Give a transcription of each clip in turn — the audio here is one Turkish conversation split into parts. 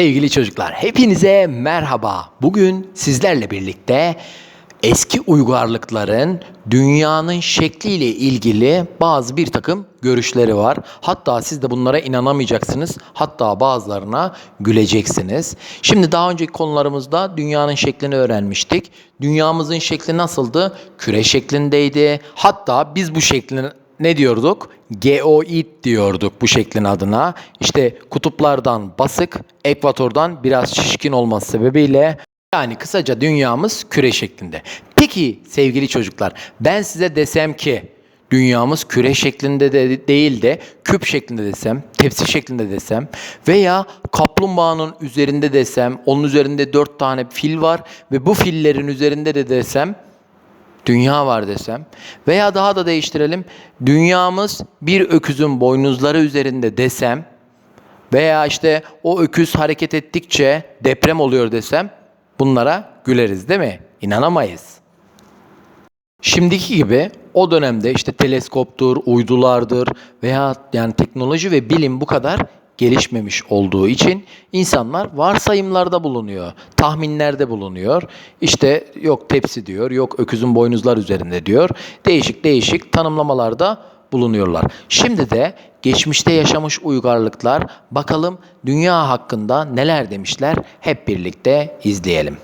Sevgili çocuklar, hepinize merhaba. Bugün sizlerle birlikte eski uygarlıkların dünyanın şekliyle ilgili bazı bir takım görüşleri var. Hatta siz de bunlara inanamayacaksınız. Hatta bazılarına güleceksiniz. Şimdi daha önceki konularımızda dünyanın şeklini öğrenmiştik. Dünyamızın şekli nasıldı? Küre şeklindeydi. Hatta biz bu şeklini ne diyorduk? Geoid diyorduk bu şeklin adına. İşte kutuplardan basık, ekvatordan biraz şişkin olması sebebiyle yani kısaca dünyamız küre şeklinde. Peki sevgili çocuklar ben size desem ki dünyamız küre şeklinde de değil de küp şeklinde desem, tepsi şeklinde desem veya kaplumbağanın üzerinde desem, onun üzerinde dört tane fil var ve bu fillerin üzerinde de desem dünya var desem veya daha da değiştirelim dünyamız bir öküzün boynuzları üzerinde desem veya işte o öküz hareket ettikçe deprem oluyor desem bunlara güleriz değil mi? İnanamayız. Şimdiki gibi o dönemde işte teleskoptur, uydulardır veya yani teknoloji ve bilim bu kadar gelişmemiş olduğu için insanlar varsayımlarda bulunuyor, tahminlerde bulunuyor. İşte yok tepsi diyor, yok öküzün boynuzlar üzerinde diyor. Değişik değişik tanımlamalarda bulunuyorlar. Şimdi de geçmişte yaşamış uygarlıklar bakalım dünya hakkında neler demişler hep birlikte izleyelim.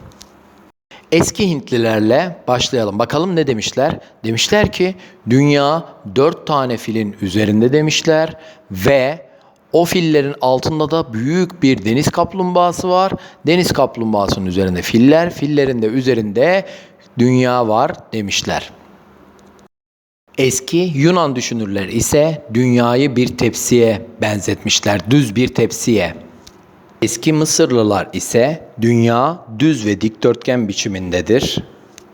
Eski Hintlilerle başlayalım. Bakalım ne demişler? Demişler ki dünya dört tane filin üzerinde demişler ve o fillerin altında da büyük bir deniz kaplumbağası var. Deniz kaplumbağasının üzerinde filler, fillerin de üzerinde dünya var demişler. Eski Yunan düşünürler ise dünyayı bir tepsiye benzetmişler, düz bir tepsiye. Eski Mısırlılar ise dünya düz ve dikdörtgen biçimindedir.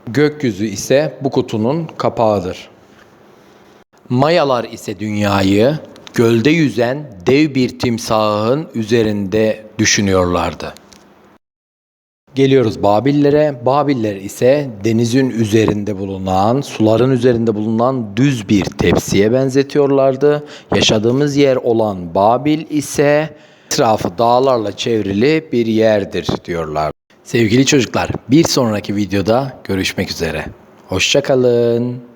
Gökyüzü ise bu kutunun kapağıdır. Mayalar ise dünyayı gölde yüzen dev bir timsahın üzerinde düşünüyorlardı. Geliyoruz Babillere. Babiller ise denizin üzerinde bulunan, suların üzerinde bulunan düz bir tepsiye benzetiyorlardı. Yaşadığımız yer olan Babil ise etrafı dağlarla çevrili bir yerdir diyorlar. Sevgili çocuklar, bir sonraki videoda görüşmek üzere. Hoşçakalın.